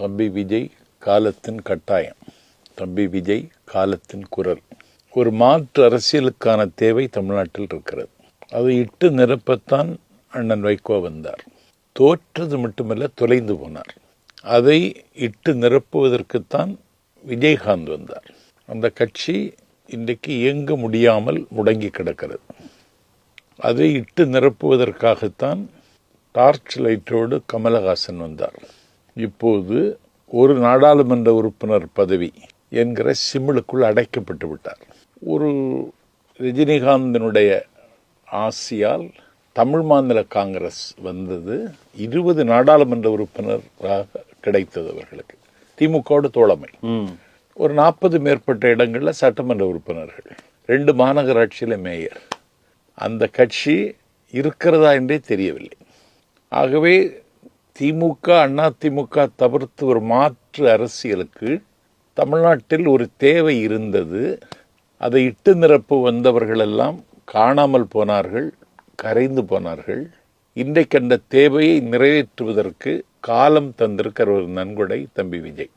தம்பி விஜய் காலத்தின் கட்டாயம். தம்பி விஜய் காலத்தின் குரல். ஒரு மாற்று அரசியலுக்கான தேவை தமிழ்நாட்டில் இருக்கிறது. அதை இட்டு நிரப்பத்தான் அண்ணன் வைகோ வந்தார். தோற்றது மட்டுமல்ல தொலைந்து போனார். அதை இட்டு நிரப்புவதற்குத்தான் விஜயகாந்த் வந்தார். அந்த கட்சி இன்றைக்கு இயங்க முடியாமல் முடங்கி கிடக்கிறது. அதை இட்டு நிரப்புவதற்காகத்தான் டார்ச் லைட்டோடு கமலஹாசன் வந்தார். இப்போது ஒரு நாடாளுமன்ற உறுப்பினர் பதவி என்கிற சிமிழுக்குள் அடைக்கப்பட்டு விட்டார். ஒரு ரஜினிகாந்தினுடைய ஆசியால் தமிழ் மாநில காங்கிரஸ் வந்தது. இருபது நாடாளுமன்ற உறுப்பினராக கிடைத்தது அவர்களுக்கு. திமுகவோட தோழமை. ஒரு நாற்பது மேற்பட்ட இடங்கள்ல சட்டமன்ற உறுப்பினர்கள். ரெண்டு மாநகராட்சியில மேயர். அந்த கட்சி இருக்கிறதா என்றே தெரியவில்லை. ஆகவே திமுக அண்ணா திமுக தவிர்த்து ஒரு மாற்று அரசியலுக்கு தமிழ்நாட்டில் ஒரு தேவை இருந்தது. அதை இட்டு நிரப்பு வந்தவர்களெல்லாம் காணாமல் போனார்கள் கரைந்து போனார்கள். இன்றைக்கு அந்த தேவையை நிறைவேற்றுவதற்கு காலம் தந்திருக்கிற ஒரு நன்கொடை தம்பி விஜய்.